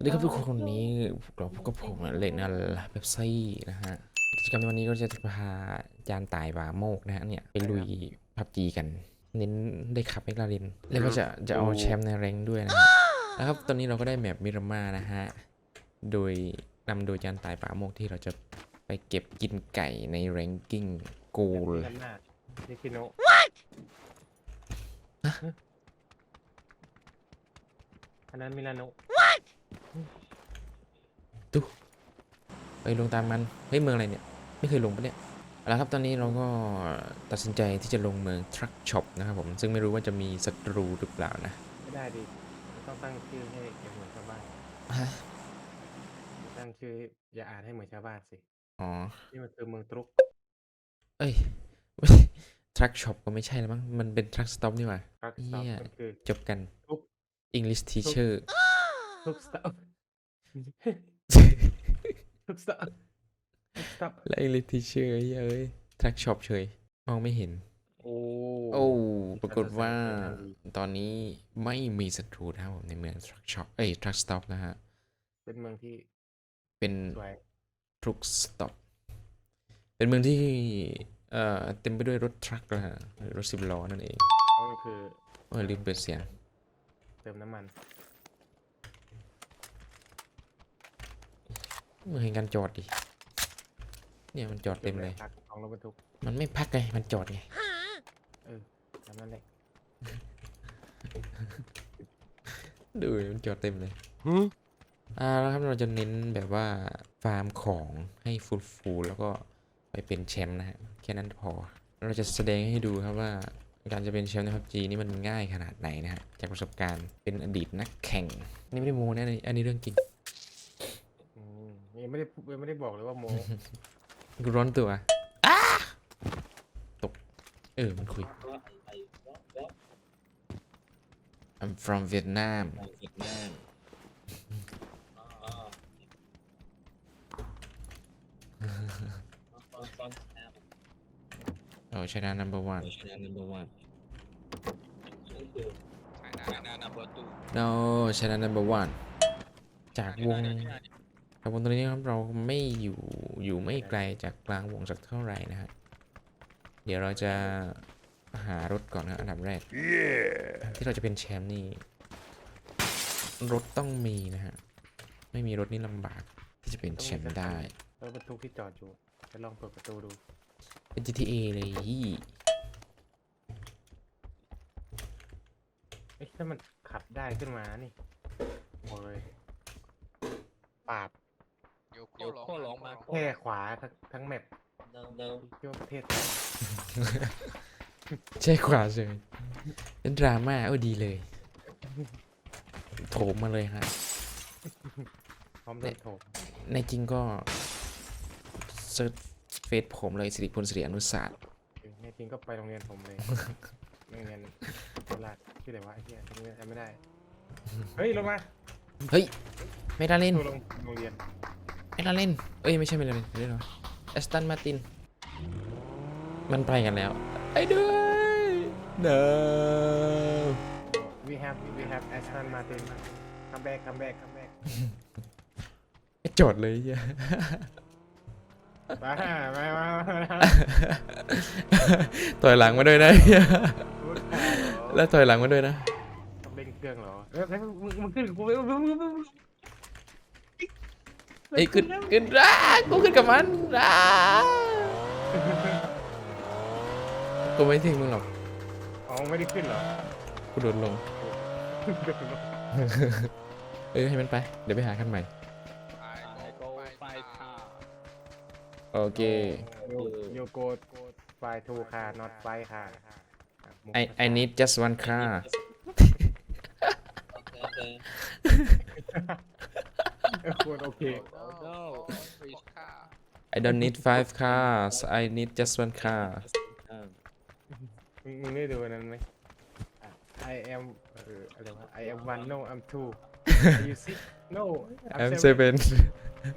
สวัสดีครับทุกคนวันนี้เราพบกับผมเล่นอะไรเว็บไซต์นะฮะกิจกรรมในวันนี้ก็จะพาจานตายบาโมกนะฮะเนี่ยไปลุยพับจีกัน เน้นได้ขับเมกลาเรนแล้วก็จะจะเอาแชมป์ในแรงค์ด้วยนะฮะนะครับตอนนี้เราก็ได้แมปมิรามานะฮะโดยนำโดยจานตายบาโมกที่เราจะไปเก็บกินไก่ในแรงกิ้งโกลลำหน้านิคิโนะอันนั้นมิลาโนะ ไปลงตามมัน เฮ้ยเมืองอะไรเนี่ย ไม่เคยลงปะเนี่ยเอาละครับตอนนี้เราก็ตัดสินใจที่จะลงเมืองทรัคช็อปนะครับผม ซึ่งไม่รู้ว่าจะมีศัตรูหรือเปล่านะไม่ได้ดิต้องตั้งชื่อให้เหมือนชาวบ้านฮะตั้งชื่ออย่าอ่านให้เหมือนชาวบ้านสิ อ๋อ นี่มันคือเมืองตรุกเอ้ยทรัคช็อปก็ไม่ใช่แล้วมั้ง มันเป็นทรัคสต็อปนี่หว่าทรักสต็อปเหี้ยมันคือจบกันทุก English teacher ทุกสต็อปทุกสต็อปทุกสต็อปและ English teacher เฮ้ยเอ้ยทรัคช็อปเฉยมองไม่เห็น โอ้โอ้ปรากฏว่าจะใส่ไปทางดีตอนนี้ไม่มีศัตรูนะครับผมในเมืองทรัคช็อปเอ้ยทรัคสต็อปนะฮะ เป็นเมืองที่เป็นสวยทรุกสต็อปเป็นเมืองที่เอ่อเต็มไปด้วยรถทรัคนะฮะหรือรถสิบล้อนั่นเองเพราะมันคือโอ้ยลืมเปิดเสียง เติมน้ำมัน มืองแห่งการจอดดิ เนี่ยมันจอดเต็มเลยพักของรถบรรทุกมันไม่พักไง มันจอดไงทำนั่นแหละดูดิมันจอดเต็มเลย อ่าแล้วครับเราจะเน้นแบบว่าฟาร์มของให้ฟูลฟูลแล้วก็ไปเป็นแชมป์นะฮะแค่นั้นพอ เราจะแสดงให้ดูครับว่าการจะเป็นแชมป์ในพับจีนี่มันง่ายขนาดไหนนะฮะจากประสบการณ์เป็นอดีตนักแข่ง นี่ไม่ได้โม้นะอันนี้อันนี้เรื่องจริงอืม ยังไม่ได้พูดยังไม่ได้บอกเลยว่าโมกูร้อนตัวอ้าตก เออ มันคุย I'm from Vietnam โอ้ชนะ number one no ชนะ number one จากวงจากวง ตรงนี้ครับเราไม่อยู่อยู่ไม่ไกลจากกลางวงสักเท่าไหร่นะฮะเดี๋ยวเราจะหารถก่อนนะอันดับแรก ที่เราจะเป็นแชมป์นี่ รถต้องมีนะฮะ ไม่มีรถนี่ลำบากที่จะเป็นแชมป์ได้รถบรรทุกที่จอดอยู่จะลองเปิดประตูดู เป็น GTA เลยฮี่เอ๊ะถ้ามันขับได้ขึ้นมานี่โอ้ยปาด โยโค่ร้องมาแค่ขวาทั้งทั้งแมปเดิมเดิมเที่ยวประเทศไทยใช่ขวาเลยเป็นดราม่าโอ้ดีเลยโถมมาเลยฮะ พร้อมโดนโถมในจริงก็เซิร์ชเฟซผมเลยสิริพลสิริอนุศาสตร์ในจริงก็ไปโรงเรียนผมเลยโรงเรียนโคราชชื่ออะไรวะไอ้เหี้ยโรงเรียนจำไม่ได้ เฮ้ยลงมา เฮ้ย ไม่ได้เล่นดูลงโรงเรียน ไม่ได้เล่น เอ้ยไม่ใช่ไม่ได้เล่นเล่นหรอแอสตันมาติน มันไปกันแล้วไอ้ด้วยเด้อ we have we have Aston Martin come back come back come back ไม่จดเลยเหี้ยมามามามาถอยหลังมาด้วยนะเหี้ยพูดแพ้เหรอแล้วถอยหลังมาด้วยนะต้องเร่งเครื่องเหรอเอ้ยเอ้ยมึงมึงขึ้นกับกูมึงมึงมึงมึงมึง ไอ้ยขึ้นขึ้นอ้ากูขึ้นกับมันอ้ากูไม่ทิ้งมึงหรอกอ๋อไม่ได้ขึ้นเหรอกูโดดลง เออให้มันไป เดี๋ยวไปหาคันใหม่ไปโกไปทาโอเคโยโยโกดไฟทูคา not ไฟค่ะ I I need just one car โอเคโคตรโอเคโอ้โหฟรีค่า I don't need five cars I need just one car มึงมึงได้ดูอันนั้นไหมอะ I am เอออะไรวะ I am one no I'm two Are you six no I'm seven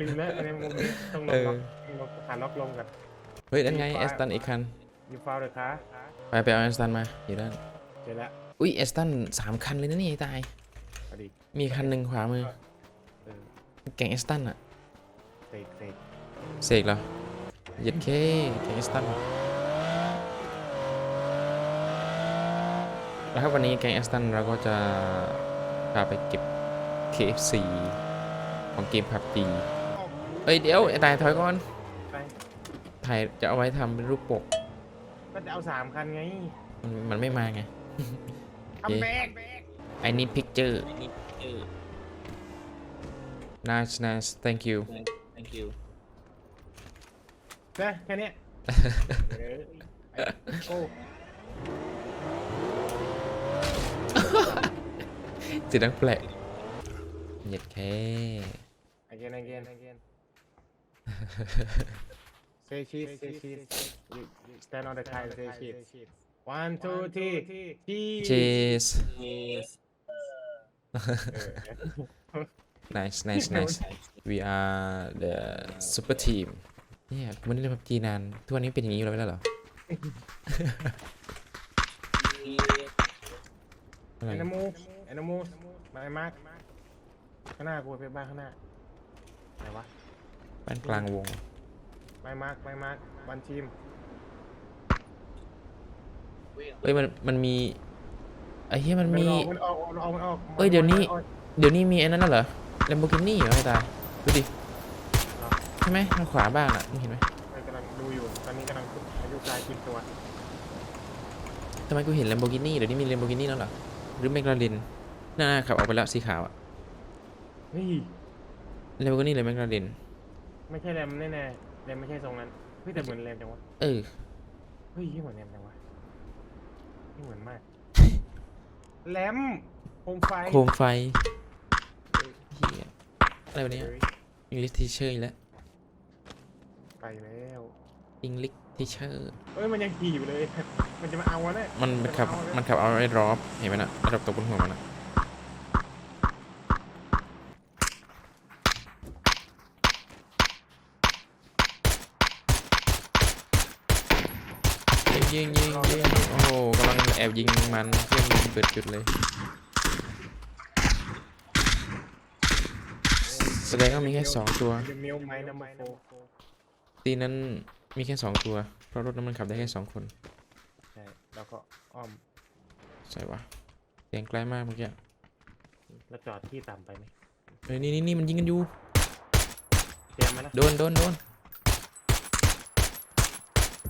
ลืมแล้วอันนี้มึงต้องลเองล็ออกต้องล็อกขาล็อกลงกัน เฮ้ยนั่นไงมีแอ five สตันอีกคัน you found the car ไปไปเอาแอสตันมาอยู่ด้านเจอแล้วอุ้ยแอสตันสามคันเลยนะนี่ไอ้ตายพอดีมีคันหนึ่งขวามือเออแก งเอสตันอะเสกเสกเสกเหรอเย็ดเคแกงเอสตันแล้วครับวันนี้แกงเอสตันเราก็จะพาไปเก็บ KFC ของเกม PUBG เอ้ยเดี๋ยวไอ้ตายถอยก่อนไปถ่ายจะเอาไว้ทำเป็นรูปปก ก็จะเอาสามคันไงมันมันไม่มาไง ทำแบก I need picture nice nice thank you thank you นะแค่เนี้ยเออไอ้โก้ จิตนังแปลกเหยียดแค่ again again again say cheese say cheese you, you stand on the car and say cheese one two three cheese cheers yes เออ nice nice nice we are the super team เนี่ยกูไม่ได้เล่นพับจีนาน ทุกวันนี้เป็นอย่างนี้อยู่แล้วไม่ใช่เหรออะไรไอ้น้ำมูไอ้น้ำมูมาไอ้มาร์คข้างหน้ากูไปบ้านข้างหน้าไหนวะบ้านกลางวงไม่มาร์คไม่มาร์ควันทีมเอ้ยมันมันมีไอ้เหี้ยมันมีมันออกมันออกมันออกมันออกเอ้ยเดี๋ยวนี้มัออกเดี๋ยวนี้มีไอ้นั่นแล้วเหรอ Lamborghini เหรอไอ้ตาดูดิใช่ไหมทางขวาบ้างอะมึงเห็นไหมมันกำลังดูอยู่ ตอนนี้กำลังอายุกลายกินตัวทำไมกูเห็น Lamborghini เดี๋ยวนี้มี Lamborghini แล้วเหรอ หรือ McLaren น่าขับออกไปแล้วสีขาวอะเฮ้ย Lamborghini หรือ McLaren ไม่ใช่แรมแน่ๆแรมไม่ใช่ทรงนั้นเฮ้ยแต่เหมือนแรมจังวะ เออ เฮ้ยเหมือนแรมจังวะนี่เหมือนมากแรมโคมไฟ โคมไฟเฮีย อะไรวะเนี่ยเฮ้ย English teacher อีกแล้วไปแล้ว English teacher เอ้ยมันยังขี่อยู่เลย มันจะมาเอาวะเนี่ยมันมันขับมันขับเอาไอ้รอบเห็นไหมน่ะระดับตกบนหัวมันอะยิงยิงยิงยิงโอ้โหกำลังแอบยิงมันเพื่อนมันเปิดจุดเลย แสดงว่ามีแค่สองตัวเดมิลไม้น้ำไม้น้ำโฟตีนั้นมีแค่สองตัว เพราะรถนั้นมันขับได้แค่สองคนใช่แล้วก็อ้อมใช่วะเสียงไกลมากเมื่อกี้แล้วจอดที่ต่ำไปไหมเฮ้ยนี่นี่นี่มันยิงกันอยู่ เตรียมมาแล้วโดนโดนโดน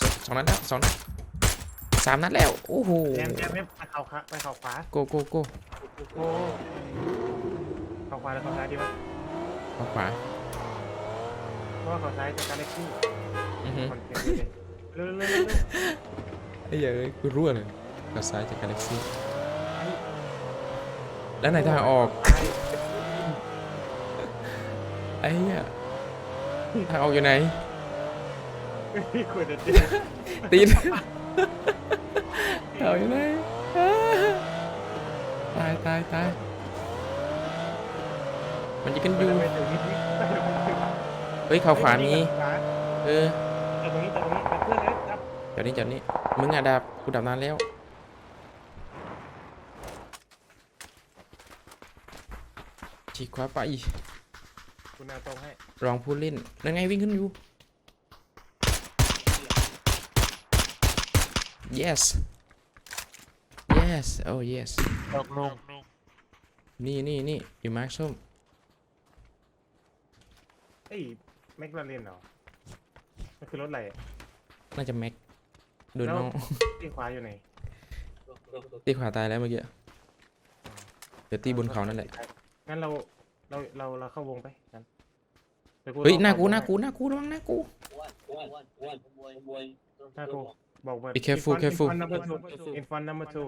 สสองนัดแล้วสองนัดสามนัดแล้ว โอ้โห เตรียมเตรียมไปเข่าขวาไปเข่าขวาโกโกโกโอ้เข่าขวาแล้วเข่าซ้ายดีวะเข้าขวาเพราะว่าเข่าซ้ายจะการเล็กซี่อือฮึคอนเทนต์เลยเร็วเร็วเร็วเร็วไอ้เหี้ยเอ้ยกูรั่วเลยกับซ้ายจากกาแล็กซี่แล้วไหนทางออกไอ้เหี้ยทางออกอยู่ไหนพี่ควรจะตีตีนทางออกอยู่ไหนตายตายตาย มันยิงกันอยู่ไม่ถึงนิดนิดเฮ้ยเข่าขวามีเออแต่ตรงนี้แต่ตรงนี้แต่เพื่อนเลยครับเดี๋ยวนี้เดี๋ยวนี้มึงอะดับกูดับนานแล้วฉีกขวาไปคุณเอาตรงให้รองผู้เล่นนั่นไงวิ่งขึ้นอยู่ yes yes oh yes ตกลงนี่นี่นี่อยู่มาร์คส้ม เอ้ยแม็กลาเรนเหรอมันคือรถอะไรอะน่าจะแม็กโดนแล้วน้องที่ขวาอยู่ไหนตีขวาตายแล้วเมื่อกี้เดี๋ยวตีบนเขานั่นแหละงั้นเราเราเราเราเข้าวงไปงั้นดี๋วเฮ้ยรอหน้ากูเข้วงหน้าให้กูหน้ากูระวังหน้ากู หน้ากูบอกว่า Be careful, in front- careful. in front number two in front number two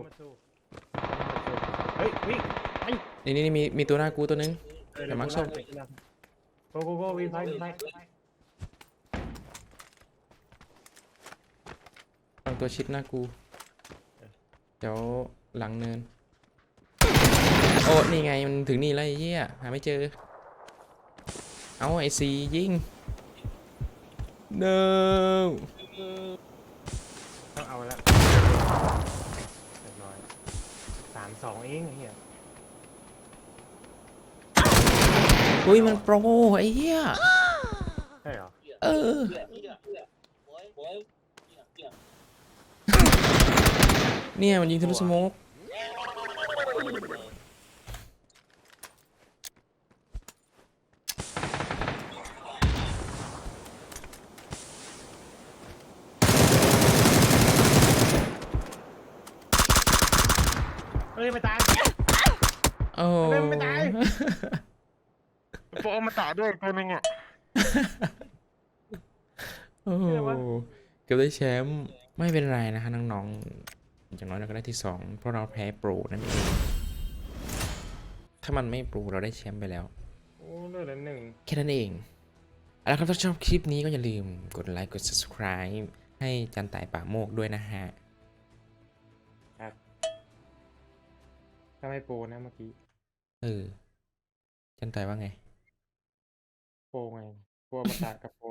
เฮ้ยวิ่งไปนี่นี่นี่มีมีตัวหน้ากูตัวนึงเออแต่มาร์คส้ม โกโกโกวิ่งไปวิ่งไปวางตัวชิดหน้ากู เดี๋ยวหลังเนิน โอ้ นี่ไง มันถึงนี่แล้วไอ้เหี้ย หาไม่เจอ เอาไอซียิง no ต้องเอาแล้วเรียบร้อยสามสองเองไอ้เหี้ย ออุ้ยมันโปรไอ้เหี้ยใช่เหรอเออเนี่ยมันยิงทะลุสโมก เฮ้ยไม่ตาย โอ้ ไม่ไม่ตาย โปรมาต่อด้วยตัวนึงอะโอ้โหเชื่อวะเกือบได้แชมป์ไม่เป็นไรนะฮะน้องๆอย่างน้อยเราก็ได้ที่สองเพราะเราแพ้โปรนั่นเองถ้ามันไม่โปรเราได้แชมป์ไปแล้ว โอ้เลือดละหนึ่งแค่นั้นเองเอาละครับถ้าชอบคลิปนี้ก็อย่าลืมกดไลค์กด subscribe ให้จันต่ายป่าโมกด้วยนะฮะครับถ้าไม่โปรนะเมื่อกี้ เออ จันต่ายว่าไง โปรไงโปรมาตากับโปร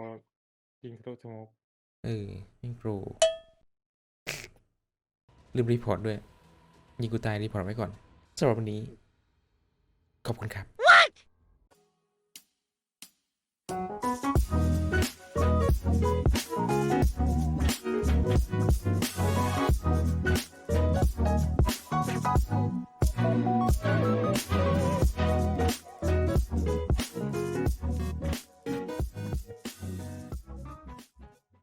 ยิงทะลุสโมกเออไม่โปรลืมรีพอร์ตด้วย ยิงกูตายรีพอร์ตไว้ก่อนสำหรับวันนี้ ขอบคุณครับ